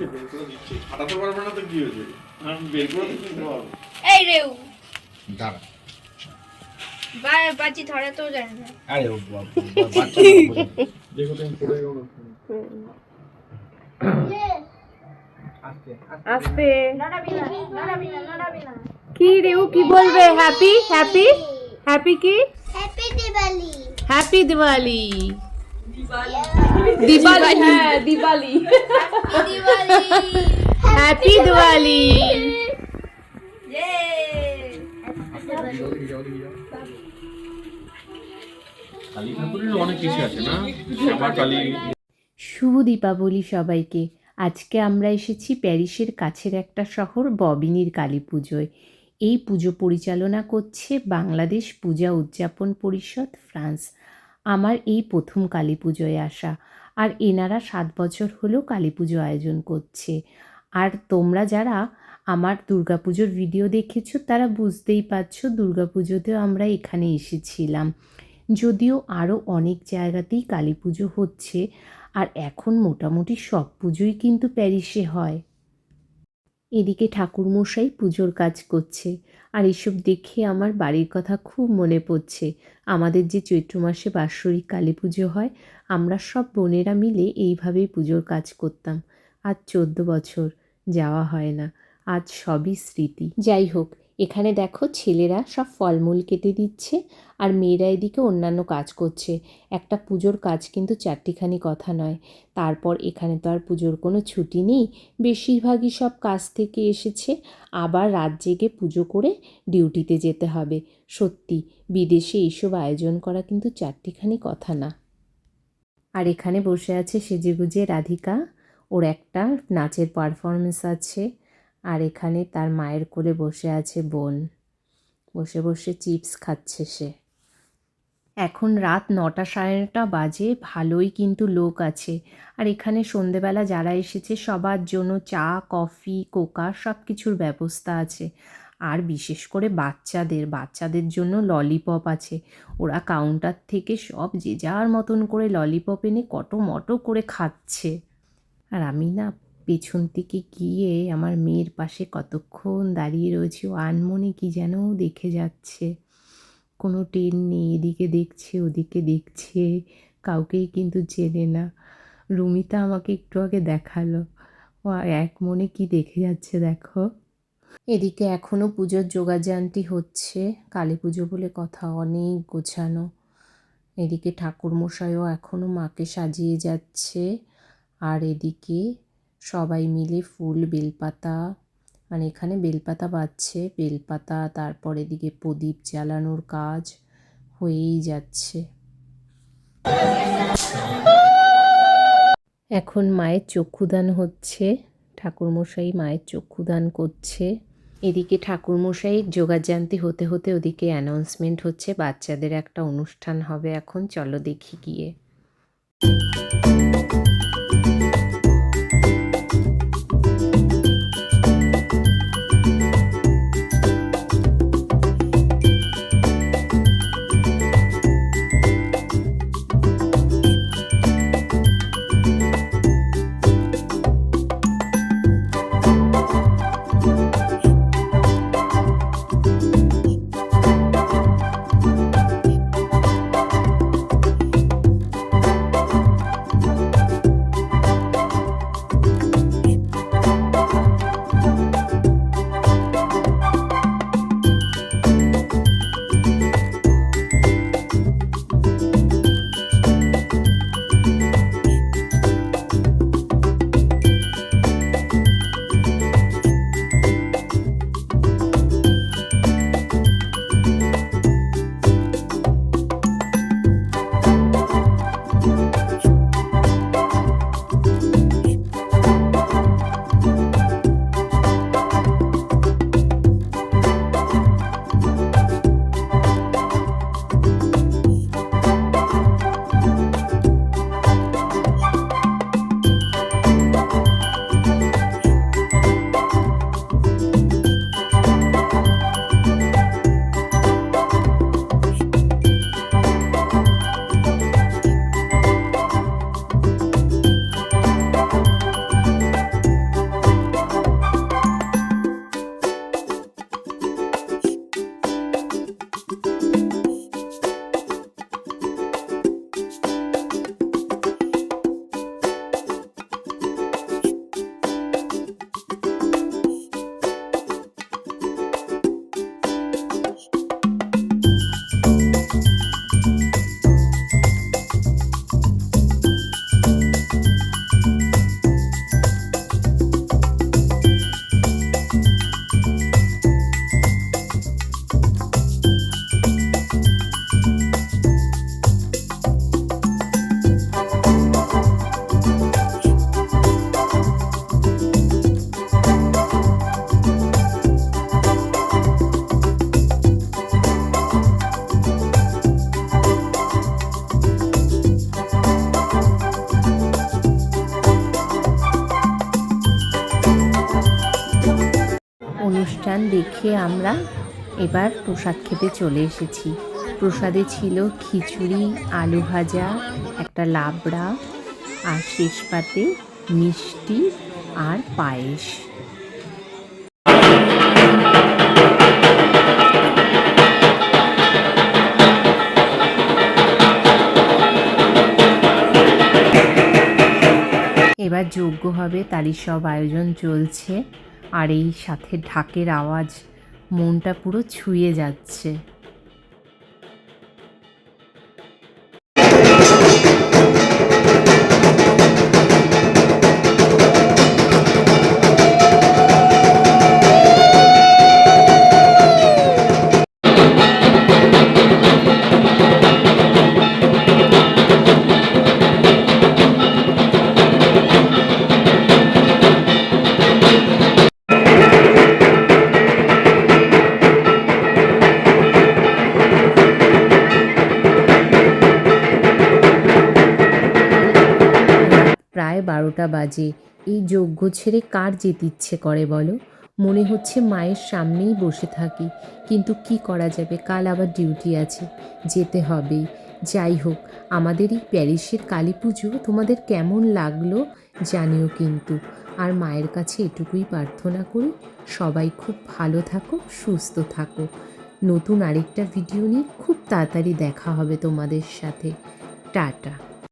দিচ্ছে বের করে দিচ্ছে। ফাটাতে পারবে না তো কি হয়েছে? আমি বের করে দিতে এই রেউ। দাঁড়া। বাজি ধরা তো জানে না। আরে ও বাবা, বাচ্চা লোক বোঝে না। দেখো তুমি পড়ে গেলো আস্তে, আস্তে। আস্তে নড়াবি না? নড়াবি না নড়াবি না কি রেউ কি বলবে? হ্যাপি হ্যাপি হ্যাপি কি? হ্যাপি দিওয়ালি হ্যাপি দিওয়ালি দিওয়ালি হ্যাঁ দিওয়ালি হ্যাপি দিওয়ালি শুভ দীপাবলি সবাইকে। আজকে আমরা এসেছি প্যারিসের কাছের একটা শহর ববিনির কালী পুজোয়। এই পুজো পরিচালনা করছে বাংলাদেশ পূজা উদযাপন পরিষদ ফ্রান্স। আমার এই প্রথম কালী পুজোয় আসা। আর এনারা সাত বছর হলো কালী পুজো আয়োজন করছে। আর তোমরা যারা আমার দুর্গাপুজোর ভিডিও দেখেছ, তারা বুঝতেই পারছ দুর্গাপুজোতেও আমরা এখানে এসেছিলাম। যদিও আরও অনেক জায়গাতেই কালী পুজো হচ্ছে, আর এখন মোটামুটি সব পুজোই কিন্তু প্যারিসে হয়। এদিকে ঠাকুরমশাই পুজোর কাজ করছে। আর এসব দেখে আমার বাড়ির কথা খুব মনে পড়ছে। আমাদের যে চৈত্র মাসে বাৎসরিক কালী পুজো হয়, আমরা সব বোনেরা মিলে এইভাবেই পুজোর কাজ করতাম। আজ চোদ্দ বছর যাওয়া হয় না, আজ সবই স্মৃতি। যাই হোক এখানে দেখো ছেলেরা সব ফলমূল কেটে দিচ্ছে আর মেয়েরা এদিকে অন্যান্য কাজ করছে। একটা পুজোর কাজ কিন্তু চারটিখানি কথা নয়। তারপর এখানে তো আর পুজোর কোনো ছুটি নেই। বেশিরভাগই সব কাজ থেকে এসেছে। আবার রাত জেগে পুজো করে ডিউটিতে যেতে হবে। সত্যি, বিদেশে এইসব আয়োজন করা কিন্তু চারটিখানি কথা না। আর এখানে বসে আছে সেজেগুজে রাধিকা। ওর একটা নাচের পারফরমেন্স আছে। আর এখানে তার মায়ের কোলে বসে আছে বোন। বসে বসে চিপস খাচ্ছে সে। এখন রাত নটা সাড়ে নটা বাজে, ভালোই কিন্তু লোক আছে। আর এখানে সন্ধেবেলা যারা এসেছে, সবার জন্য চা, কফি, কোকা সব কিছুর ব্যবস্থা আছে। আর বিশেষ করে বাচ্চাদের বাচ্চাদের জন্য ললিপপ আছে। ওরা কাউন্টার থেকে সব যে যার মতন করে ললিপপ এনে কটো মটো করে খাচ্ছে। আর আমি না পেছন থেকে গিয়ে আমার মেয়ের পাশে কতক্ষণ দাঁড়িয়ে রয়েছে, ও আনমনে কি যেন দেখে যাচ্ছে। কোনো টেন নেই, এদিকে দেখছে, ওদিকে দেখছে, কাউকেই কিন্তু চেনে না। রুমিতা আমাকে একটু আগে দেখাল। ও এক মনে কি দেখে যাচ্ছে দেখো। এদিকে এখনও পুজোর যোগাযানটি হচ্ছে, কালী পুজো বলে কথা অনেক গোছানো। এদিকে ঠাকুরমশাইও এখনও মাকে সাজিয়ে যাচ্ছে। আর এদিকে সবাই মিলে ফুল, বেলপাতা মানে এখানে বেলপাতা বাজছে। বেলপাতা, তারপর এদিকে প্রদীপ জ্বালানোর কাজ হয়েই যাচ্ছে। এখন মায়ের চক্ষুদান হচ্ছে। ঠাকুরমশাই মায়ের চক্ষুদান করছে। এদিকে ঠাকুরমশাই যোগাযান্তি হতে হতে ওদিকে অ্যানাউন্সমেন্ট হচ্ছে। বাচ্চাদের একটা অনুষ্ঠান হবে এখন। চলো দেখি গিয়ে। অনুষ্ঠান দেখে আমরা এবার প্রসাদ খেতে চলে এসেছি। প্রসাদে ছিল খিচুড়ি, আলু ভাজা, একটা লাবড়া, আর শেষ পাতে মিষ্টি আর পায়েস। এবার যোগ্য হবে তারই সব আয়োজন চলছে। আর এই সাথে ঢাকের আওয়াজ মনটা পুরো ছুঁয়ে যাচ্ছে। প্রায় বারোটা বাজে। এই যজ্ঞ ছেড়ে কার যেতে ইচ্ছে করে বলো? মনে হচ্ছে মায়ের সামনেই বসে থাকি। কিন্তু কি করা যাবে? কাল আবার ডিউটি আছে। যেতে হবেই যাই হোক, আমাদের এই প্যারিসের কালী পুজো তোমাদের কেমন লাগল জানিও কিন্তু। আর মায়ের কাছে এটুকুই প্রার্থনা করি, সবাই খুব ভালো থাকো, সুস্থ থাকো। নতুন আরেকটা ভিডিও নিয়ে খুব তাড়াতাড়ি দেখা হবে তোমাদের সাথে। টাটা।